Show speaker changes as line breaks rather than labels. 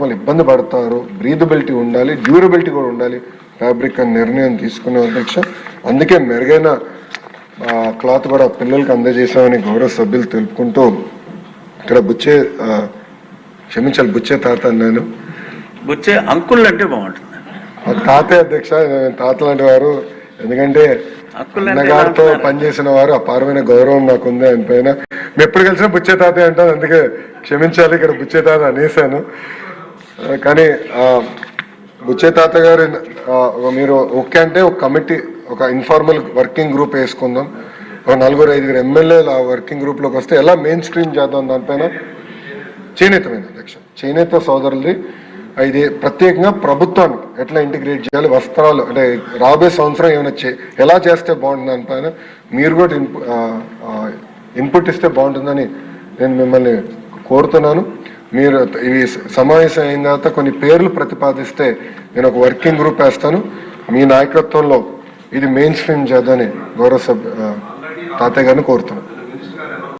వాళ్ళు ఇబ్బంది పడతారు బ్రీదబిలిటీ ఉండాలి డ్యూరబిలిటీ కూడా ఉండాలి. ఫ్యాబ్రిక్ అని నిర్ణయం తీసుకునే అధ్యక్ష అందుకే మెరుగైన క్లాత్ కూడా పిల్లలకి అందజేసామని గౌరవ సభ్యులు తెలుపుకుంటూ ఇక్కడ బుచ్చే క్షమించాలి బుచ్చే తాత అన్నాను.
వచ్చే అంకుల్ అంటే బాగుంటుంది.
తాతే అధ్యక్ష తాత లాంటి వారు ఎందుకంటే అన్నగారితో? పనిచేసిన వారు అపారమైన గౌరవం నాకు ఉంది ఆయన పైన. మేము ఎప్పుడు కలిసినా బుచ్చే తాతే అంటాను అందుకే క్షమించాలి ఇక్కడ బుచ్చే తాత అనేసాను కానీ బుచ్చే తాత గారు మీరు ఓకే అంటే ఒక కమిటీ ఒక ఇన్ఫార్మల్ వర్కింగ్ గ్రూప్ వేసుకుందాం. ఒక నలుగురు ఐదుగురు ఎమ్మెల్యేలు ఆ వర్కింగ్ గ్రూప్లోకి వస్తే ఎలా మెయిన్ స్ట్రీమ్ చేద్దాం దానిపైన? చేనేతమైన అధ్యక్ష చేనేత సోదరులది. ఇది ప్రత్యేకంగా ప్రభుత్వానికి ఎట్లా ఇంటిగ్రేట్ చేయాలి వస్త్రాలు అంటే రాబోయే సంవత్సరం ఏమైనా చే ఎలా చేస్తే బాగుంటుంది దానిపైన? మీరు కూడా ఇన్పుట్ ఇస్తే బాగుంటుందని నేను మిమ్మల్ని కోరుతున్నాను. మీరు ఇవి సమావేశం అయిన తర్వాత కొన్ని పేర్లు ప్రతిపాదిస్తే నేను ఒక వర్కింగ్ గ్రూప్ వేస్తాను. మీ నాయకత్వంలో ఇది మెయిన్ స్ట్రీమ్ చేద్దని గౌరవ సభ్య తాతయ్య గారిని కోరుతున్నాను.